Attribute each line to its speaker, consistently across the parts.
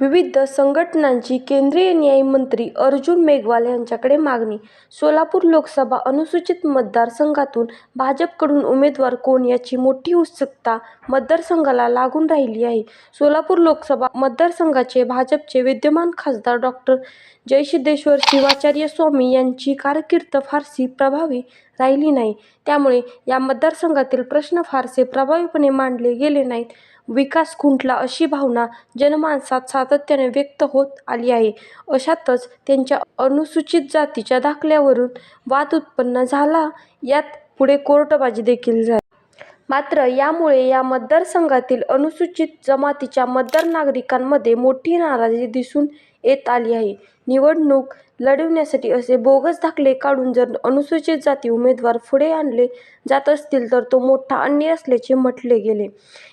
Speaker 1: विविध संघटनांची केंद्रीय न्यायमंत्री अर्जुन मेघवाल यांच्याकडे मागणी सोलापूर लोकसभा अनुसूचित मतदारसंघातून भाजपकडून उमेदवार कोण याची मोठी उत्सुकता मतदारसंघाला लागून राहिली आहे. सोलापूर लोकसभा मतदारसंघाचे भाजपचे विद्यमान खासदार डॉक्टर जयसिद्धेश्वर शिवाचार्य स्वामी यांची कारकीर्द फारशी प्रभावी राहिली नाही. त्यामुळे या मतदारसंघातील प्रश्न फारसे प्रभावीपणे मांडले गेले नाहीत. विकास खुंटला अशी भावना जनमानसात सातत्याने व्यक्त होत आली आहे. अशातच त्यांच्या अनुसूचित जातीच्या दाखल्यावरून वाद उत्पन्न झाला यात पुढे कोर्टबाजी देखील झाली. मात्र यामुळे या मतदारसंघातील अनुसूचित जमातीच्या मतदार नागरिकांमध्ये मोठी नाराजी दिसून येत आली आहे. निवडणूक लढविण्यासाठी असे बोगस दाखले काढून जर अनुसूचित जाती उमेदवार पुढे आणले जात असतील तर तो मोठा अन्याय असल्याचे म्हटले गेले.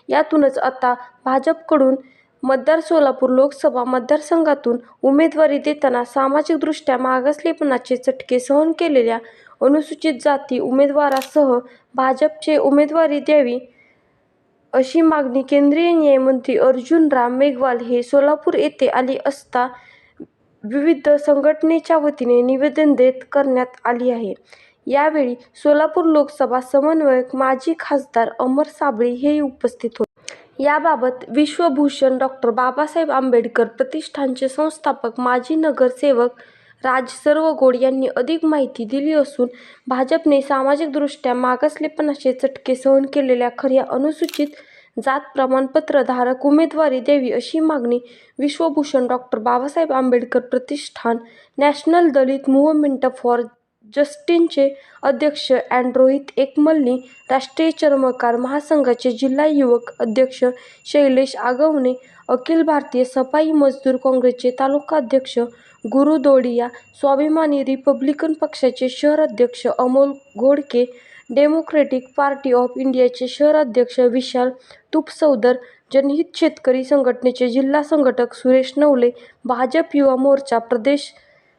Speaker 1: यातूनच आता भाजपकडून मतदार सोलापूर लोकसभा मतदारसंघातून उमेदवारी देताना सामाजिकदृष्ट्या मागासलेपणाचे चटके सहन केलेल्या अनुसूचित जाती उमेदवारासह भाजपचे उमेदवारी द्यावी अशी मागणी केंद्रीय न्यायमंत्री अर्जुन राम मेघवाल हे सोलापूर येथे आले असता विविध संघटनेच्या वतीने निवेदन देत करण्यात आली आहे. यावेळी सोलापूर लोकसभा समन्वयक माजी खासदार अमर साबळे हेही उपस्थित होते. याबाबत विश्वभूषण डॉक्टर बाबासाहेब आंबेडकर प्रतिष्ठानचे संस्थापक माजी नगरसेवक राज सर्वगोड यांनी अधिक माहिती दिली असून भाजपने सामाजिकदृष्ट्या मागासलेपणाचे चटके सहन केलेल्या खऱ्या अनुसूचित जात प्रमाणपत्र धारक उमेदवारी द्यावी अशी मागणी Vishwabhushan doctor Babasaheb Ambedkar Pratishthan, national Dalit movement for जस्टिनचे अध्यक्ष अँड्रोहित रोहित एकमलनी, राष्ट्रीय चर्मकार महासंघाचे जिल्हा युवक अध्यक्ष शैलेश आगवणे, अखिल भारतीय सफाई मजदूर काँग्रेसचे तालुका अध्यक्ष गुरु दोडिया, स्वाभिमानी रिपब्लिकन पक्षाचे शहर अध्यक्ष Amol Ghodke, democratic party of इंडियाचे शहर अध्यक्ष विशाल तुपसौदर जनहित शेतकरी संघटनेचे जिल्हा संघटक सुरेश नवले, भाजप युवा मोर्चा प्रदेश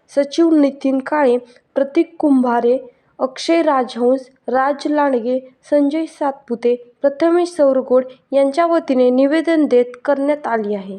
Speaker 1: सचिव नितीन काळे, प्रतीक कुंभारे, अक्षय राजहंस, राज लांडगे, संजय सातपुते, प्रथमेश सौरगोड यांच्या वतीने निवेदन देत करण्यात आली आहे.